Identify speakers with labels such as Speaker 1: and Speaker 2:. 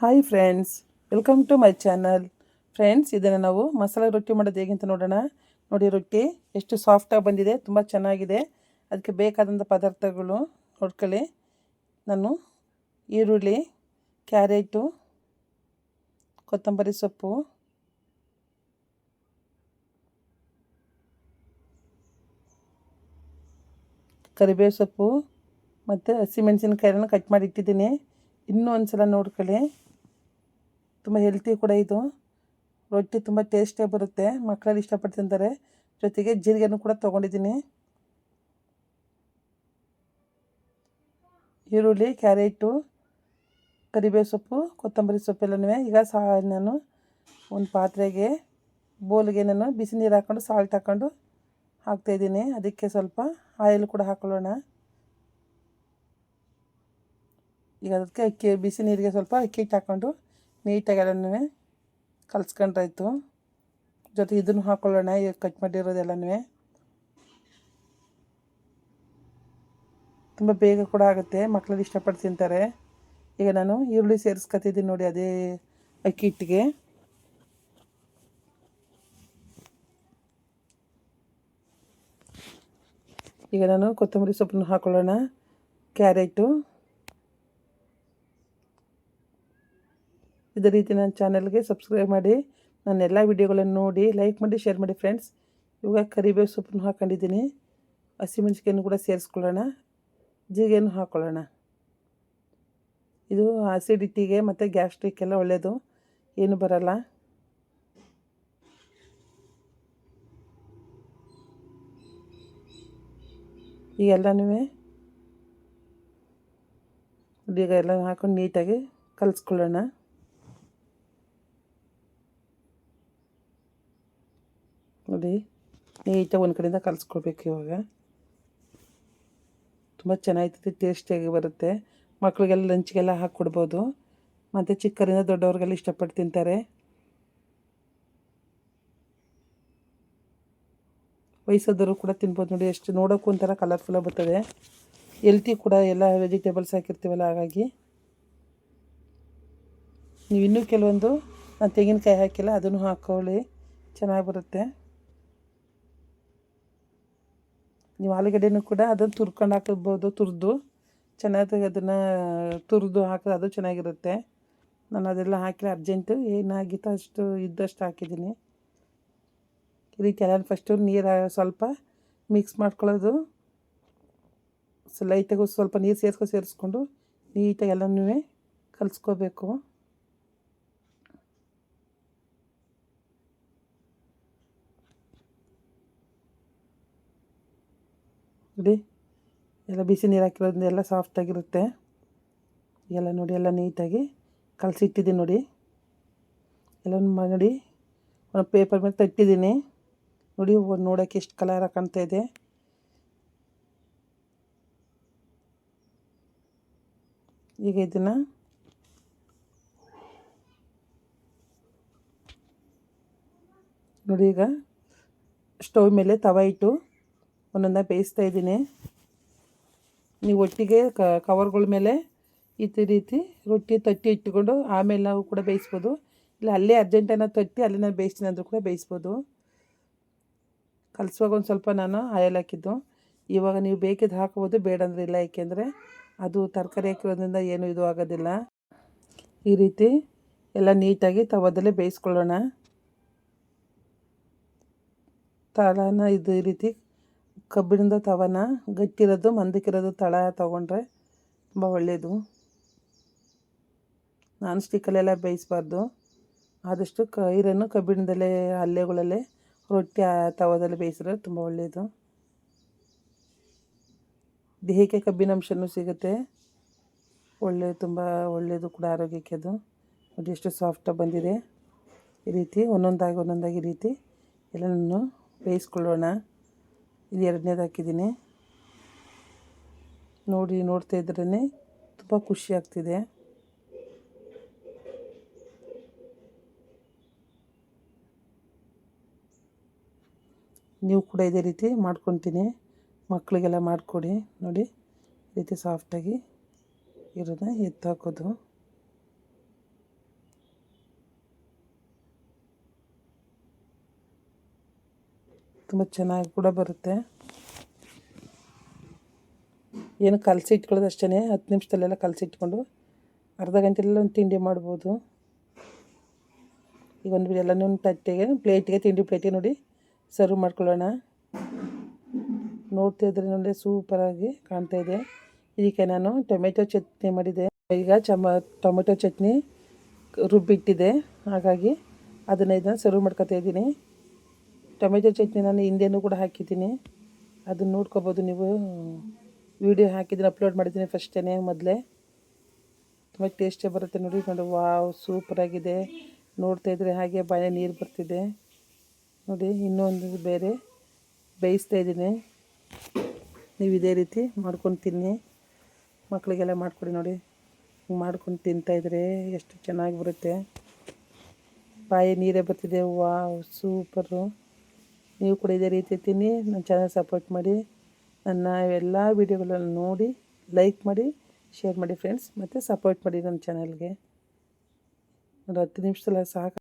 Speaker 1: Hi friends welcome to my channel friends ಇದನ್ನು ನಾವು ಮಸಾಲೆ ರೊಟ್ಟಿ ಮಾಡೋದು ಹೇಗೆ ಅಂತ ನೋಡೋಣ. ನೋಡಿ ರೊಟ್ಟಿ ಎಷ್ಟು ಸಾಫ್ಟಾಗಿ ಬಂದಿದೆ, ತುಂಬ ಚೆನ್ನಾಗಿದೆ. ಅದಕ್ಕೆ ಬೇಕಾದಂಥ ಪದಾರ್ಥಗಳು ನೋಡ್ಕೊಳ್ಳಿ. ನಾನು ಈರುಳ್ಳಿ, ಕ್ಯಾರೆಟು, ಕೊತ್ತಂಬರಿ ಸೊಪ್ಪು, ಕರಿಬೇವು ಸೊಪ್ಪು, ಮತ್ತು ಹಸಿಮೆಣಸಿನ್ಕಾಯಿನ ಕಟ್ ಮಾಡಿ ಇಟ್ಟಿದ್ದೀನಿ. ಇನ್ನೂ ಒಂದು ಸಲ ನೋಡ್ಕೊಳ್ಳಿ. ತುಂಬ ಹೆಲ್ತಿ ಕೂಡ ಇದು. ರೊಟ್ಟಿ ತುಂಬ ಟೇಸ್ಟೇ ಬರುತ್ತೆ. ಮಕ್ಕಳಲ್ಲಿ ಇಷ್ಟಪಟ್ಟು ತಿಂತಾರೆ. ಜೊತೆಗೆ ಜೀರಿಗೆನೂ ಕೂಡ ತೊಗೊಂಡಿದ್ದೀನಿ. ಈರುಳ್ಳಿ, ಕ್ಯಾರೆಟು, ಕರಿಬೇವು ಸೊಪ್ಪು, ಕೊತ್ತಂಬರಿ ಸೊಪ್ಪೆಲ್ಲನೂ ಈಗ ಸಾ ನಾನು ಒಂದು ಪಾತ್ರೆಗೆ, ಬೋಲ್ಗೆ ನಾನು ಬಿಸಿ ನೀರು ಹಾಕ್ಕೊಂಡು ಸಾಲ್ಟ್ ಹಾಕ್ಕೊಂಡು ಹಾಕ್ತಾಯಿದ್ದೀನಿ ಅದಕ್ಕೆ ಸ್ವಲ್ಪ ಆಯಿಲ್ ಕೂಡ ಹಾಕೊಳ್ಳೋಣ. ಈಗ ಅದಕ್ಕೆ ಅಕ್ಕಿ ಬಿಸಿ ನೀರಿಗೆ ಸ್ವಲ್ಪ ಅಕ್ಕಿ ಹಿಟ್ಟು ಹಾಕ್ಕೊಂಡು ನೀಟಾಗಿ ಎಲ್ಲನೂ ಕಲಿಸ್ಕೊಂಡ್ರಾಯ್ತು. ಜೊತೆ ಇದನ್ನು ಹಾಕ್ಕೊಳ್ಳೋಣ ಈಗ ಕಟ್ ಮಾಡಿರೋದೆಲ್ಲನೂ ತುಂಬ ಬೇಗ ಕೂಡ ಆಗುತ್ತೆ ಮಕ್ಕಳು ಇಷ್ಟಪಟ್ಟು ತಿಂತಾರೆ. ಈಗ ನಾನು ಈರುಳ್ಳಿ ಸೇರಿಸ್ಕೊತಿದ್ದೀನಿ ನೋಡಿ ಅದೇ ಅಕ್ಕಿ ಹಿಟ್ಟಿಗೆ. ಈಗ ನಾನು ಕೊತ್ತಂಬರಿ ಸೊಪ್ಪನ್ನು ಹಾಕೊಳ್ಳೋಣ, ಕ್ಯಾರೆಟು. ಇದೇ ರೀತಿ ನನ್ನ ಚಾನಲ್ಗೆ ಸಬ್ಸ್ಕ್ರೈಬ್ ಮಾಡಿ, ನನ್ನ ಎಲ್ಲ ವಿಡಿಯೋಗಳನ್ನು ನೋಡಿ ಲೈಕ್ ಮಾಡಿ ಶೇರ್ ಮಾಡಿ ಫ್ರೆಂಡ್ಸ್ ಇವಾಗ ಕರಿಬೇವು ಸೊಪ್ಪನ್ನು ಹಾಕ್ಕೊಂಡಿದ್ದೀನಿ ಹಸಿಮೆಣ್ಸಿಕಾಯನ್ನು ಕೂಡ ಸೇರಿಸ್ಕೊಳ್ಳೋಣ. ಜೀರಿಗೆಯನ್ನು ಹಾಕ್ಕೊಳ್ಳೋಣ ಇದು ಆಸಿಡಿಟಿಗೆ ಮತ್ತು ಗ್ಯಾಸ್ಟ್ರಿಕ್ಕೆಲ್ಲ ಒಳ್ಳೆಯದು ಏನು ಬರಲ್ಲ. ಈಗೆಲ್ಲನೂ ಈಗ ಎಲ್ಲ ಹಾಕೊಂಡು ನೀಟಾಗಿ ಕಲಿಸ್ಕೊಳ್ಳೋಣ ನೋಡಿ ನೀಟಾಗಿ ಒಂದು ಕಡೆಯಿಂದ ಕಲಿಸ್ಕೊಳ್ಬೇಕು ಇವಾಗ. ತುಂಬ ಚೆನ್ನಾಗಿರ್ತದೆ ಟೇಸ್ಟಿಯಾಗಿ ಬರುತ್ತೆ. ಮಕ್ಕಳಿಗೆಲ್ಲ ಲಂಚ್ಗೆಲ್ಲ ಹಾಕ್ಕೊಡ್ಬೋದು. ಮತ್ತು ಚಿಕ್ಕರಿಂದ ದೊಡ್ಡವ್ರಿಗೆಲ್ಲ ಇಷ್ಟಪಟ್ಟು ತಿಂತಾರೆ. ವಯಸ್ಸಾದವರು ಕೂಡ ತಿನ್ಬೋದು ನೋಡಿ, ಎಷ್ಟು ನೋಡೋಕ್ಕೂ ಒಂಥರ ಕಲರ್ಫುಲ್ಲಾಗಿ ಬರ್ತದೆ. ಎಲ್ತಿ ಕೂಡ ಎಲ್ಲ ವೆಜಿಟೇಬಲ್ಸ್ ಹಾಕಿರ್ತೀವಲ್ಲ, ಹಾಗಾಗಿ. ನೀವು ಇನ್ನೂ ಕೆಲವೊಂದು, ನಾನು ತೆಂಗಿನಕಾಯಿ ಹಾಕಿಲ್ಲ, ಅದನ್ನು ಹಾಕ್ಕೊಳ್ಳಿ ಚೆನ್ನಾಗಿ ಬರುತ್ತೆ. ನೀವು ಆಲೂಗಡ್ಡೆನೂ ಕೂಡ ಅದನ್ನು ತುರ್ಕೊಂಡು ಹಾಕಬೋದು, ತುರಿದು. ಚೆನ್ನಾಗಿ ಅದನ್ನು ತುರಿದು ಹಾಕಿದ್ರೆ ಅದು ಚೆನ್ನಾಗಿರುತ್ತೆ. ನಾನು ಅದೆಲ್ಲ ಹಾಕಿಲ್ಲ ಅರ್ಜೆಂಟು ಏನಾಗಿತ್ತು ಅಷ್ಟು ಇದ್ದಷ್ಟು ಹಾಕಿದ್ದೀನಿ. ಈ ರೀತಿ ಎಲ್ಲ ಫಸ್ಟು ನೀರು ಸ್ವಲ್ಪ ಮಿಕ್ಸ್ ಮಾಡ್ಕೊಳ್ಳೋದು. ಸೊ ಲೈಟಾಗಿ ಸ್ವಲ್ಪ ನೀರು ಸೇರಿಸ್ಕೊ ಸೇರಿಸ್ಕೊಂಡು ನೀಟಾಗಿ ಎಲ್ಲನೂ ಕಲಿಸ್ಕೋಬೇಕು. ನೋಡಿ. ಎಲ್ಲ ಬಿಸಿ ನೀರು ಹಾಕಿರೋದ್ರಿಂದ ಎಲ್ಲ ಸಾಫ್ಟಾಗಿರುತ್ತೆ ಎಲ್ಲ ನೋಡಿ, ಎಲ್ಲ ನೀಟಾಗಿ ಕಲಸಿಟ್ಟಿದ್ದೀನಿ ನೋಡಿ. ಎಲ್ಲ ನೋಡಿ. ಒಂದು ಪೇಪರ್ ಮೇಲೆ ತಟ್ಟಿದ್ದೀನಿ. ನೋಡಿ ನೋಡೋಕ್ಕೆ ಎಷ್ಟು ಕಲರ್ ಕಾಣ್ತಾ ಇದೆ. ಈಗ ಇದನ್ನು ನೋಡಿ, ಈಗ ಸ್ಟವ್ ಮೇಲೆ ತವ ಇಟ್ಟು ಒಂದೊಂದಾಗಿ ಬೇಯಿಸ್ತಾ ಇದ್ದೀನಿ. ನೀವು ಒಟ್ಟಿಗೆ ಕವರ್ಗಳ ಮೇಲೆ ಈ ರೀತಿ ರೊಟ್ಟಿ ತಟ್ಟಿ ಇಟ್ಟುಕೊಂಡು ಆಮೇಲೆ ನಾವು ಕೂಡ ಬೇಯಿಸ್ಬೋದು. ಇಲ್ಲ, ಅಲ್ಲೇ ಅರ್ಜೆಂಟನ್ನ ತಟ್ಟಿ, ಅಲ್ಲೇ ನಾನು ಬೇಯಿಸ್ತೀನಿ ಅಂದರೂ ಕೂಡ ಬೇಯಿಸ್ಬೋದು. ಕಲಿಸುವಾಗ ಒಂದು ಸ್ವಲ್ಪ ನಾನು ಆಯಲ್ ಹಾಕಿದ್ದು. ಇವಾಗ ನೀವು ಬೇಕಿದ್ದು ಹಾಕ್ಬೋದು, ಬೇಡ ಅಂದರೆ ಇಲ್ಲ. ಏಕೆಂದರೆ ಅದು ತರಕಾರಿ ಹಾಕಿರೋದ್ರಿಂದ ಏನೂ ಇದು ಆಗೋದಿಲ್ಲ. ಈ ರೀತಿ ಎಲ್ಲ ನೀಟಾಗಿ ತವದಲ್ಲೇ ಬೇಯಿಸ್ಕೊಳ್ಳೋಣ. ತಳನ ಇದು ಈ ರೀತಿ ಕಬ್ಬಿಣದ ತವನ, ಗಟ್ಟಿರೋದು, ಮಂದಕ್ಕಿರೋದು ತಳ ತೊಗೊಂಡ್ರೆ ತುಂಬ ಒಳ್ಳೆಯದು ನಾನ್ ಸ್ಟಿಕ್ಕಲ್ಲೆಲ್ಲ ಬೇಯಿಸಬಾರ್ದು. ಆದಷ್ಟು ಕ ಐರನ್ನು ಕಬ್ಬಿಣದಲ್ಲೇ, ಹಲ್ಲೆಗಳಲ್ಲೇ, ರೊಟ್ಟಿ ತವದಲ್ಲಿ ಬೇಯಿಸಿದ್ರೆ ತುಂಬ ಒಳ್ಳೆಯದು ದೇಹಕ್ಕೆ ಕಬ್ಬಿನಾಂಶನೂ ಸಿಗುತ್ತೆ. ಒಳ್ಳೆ, ತುಂಬ ಒಳ್ಳೆಯದು ಕೂಡ ಆರೋಗ್ಯಕ್ಕೆ ಅದು. ನೋಡಿ ಎಷ್ಟು ಸಾಫ್ಟಾಗಿ ಬಂದಿದೆ. ಈ ರೀತಿ, ಒಂದೊಂದಾಗಿ ಒಂದೊಂದಾಗಿ ಈ ರೀತಿ ಎಲ್ಲನೂ ಬೇಯಿಸ್ಕೊಳ್ಳೋಣ. ಇದು ಎರಡನೇದು ಹಾಕಿದ್ದೀನಿ. ನೋಡಿ, ನೋಡ್ತಾ ಇದ್ರೇ ತುಂಬ ಖುಷಿ ಆಗ್ತಿದೆ. ನೀವು ಕೂಡ ಇದೇ ರೀತಿ ಮಾಡ್ಕೊತೀನಿ. ಮಕ್ಕಳಿಗೆಲ್ಲ ಮಾಡಿಕೊಡಿ. ನೋಡಿ ರೀತಿ ಸಾಫ್ಟಾಗಿ ಇರೋದನ್ನ ಎತ್ತು ತುಂಬ ಚೆನ್ನಾಗಿ ಕೂಡ ಬರುತ್ತೆ. ಏನು ಕಲಸಿ ಇಟ್ಕೊಳ್ಳೋದು ಅಷ್ಟೇ ಹತ್ತು ನಿಮಿಷದಲ್ಲೆಲ್ಲ ಕಲಸಿ ಇಟ್ಕೊಂಡು ಅರ್ಧ ಗಂಟೆಲ್ಲ ಒಂದು ತಿಂಡಿ ಮಾಡ್ಬೋದು. ಈಗ ಒಂದು ಎಲ್ಲನೂ ಒಂದು ತಟ್ಟೆಗೆ, ಪ್ಲೇಟಿಗೆ, ತಿಂಡಿ ಪ್ಲೇಟಿಗೆ ನೋಡಿ ಸರ್ವ್ ಮಾಡ್ಕೊಳ್ಳೋಣ. ನೋಡ್ತಾ ಇದ್ರೆ ನೋಡಿ ಸೂಪರಾಗಿ ಕಾಣ್ತಾ ಇದೆ. ಇದಕ್ಕೆ ನಾನು ಟೊಮೆಟೊ ಚಟ್ನಿ ಮಾಡಿದೆ. ಈಗ ಚಮ, ಟೊಮೆಟೊ ಚಟ್ನಿ ರುಬ್ಬಿಟ್ಟಿದೆ. ಹಾಗಾಗಿ ಅದನ್ನು ಇದನ್ನು ಸರ್ವ್ ಮಾಡ್ಕೊತಾ ಇದ್ದೀನಿ. ಟೊಮೆಟೊ ಚಟ್ನಿ ನಾನು ಹಿಂದೆನೂ ಕೂಡ ಹಾಕಿದ್ದೀನಿ. ಅದನ್ನು ನೋಡ್ಕೋಬೋದು ನೀವು. ವಿಡಿಯೋ ಹಾಕಿದ್ದೀನಿ ಅಪ್ಲೋಡ್ ಮಾಡಿದ್ದೀನಿ ಫಸ್ಟೇ ಮೊದಲೇ. ತುಂಬ ಟೇಸ್ಟೇ ಬರುತ್ತೆ ನೋಡಿ ನೋಡಿ, ವಾವ್ ಸೂಪರಾಗಿದೆ ನೋಡ್ತಾ ಇದ್ರೆ ಹಾಗೆ ಬಾಯ ನೀರು ಬರ್ತಿದೆ. ನೋಡಿ ಇನ್ನೊಂದು ಬೇರೆ. ಬೇಯಿಸ್ತಾ ಇದ್ದೀನಿ. ನೀವು ಇದೇ ರೀತಿ ಮಾಡ್ಕೊಂಡು ತಿನ್ನಿ. ಮಕ್ಕಳಿಗೆಲ್ಲ ಮಾಡಿಕೊಡಿ ನೋಡಿ. ಮಾಡ್ಕೊಂಡು ತಿಂತಾಯಿದ್ರೆ ಎಷ್ಟು ಚೆನ್ನಾಗಿ ಬರುತ್ತೆ. ಬಾಯಿ ನೀರೇ ಬರ್ತಿದೆ. Wow, super. ನೀವು ಕೂಡ ಇದೇ ರೀತಿ ತಿನ್ನಿ, ನನ್ನ ಚಾನಲ್ ಸಪೋರ್ಟ್ ಮಾಡಿ, ನನ್ನ ಎಲ್ಲ ವೀಡಿಯೋಗಳನ್ನು ನೋಡಿ ಲೈಕ್ ಮಾಡಿ ಶೇರ್ ಮಾಡಿ ಫ್ರೆಂಡ್ಸ್ ಮತ್ತು ಸಪೋರ್ಟ್ ಮಾಡಿ ನನ್ನ ಚಾನಲ್ಗೆ ಒಂದು ಹತ್ತು ನಿಮಿಷದಲ್ಲ ಸಾಕು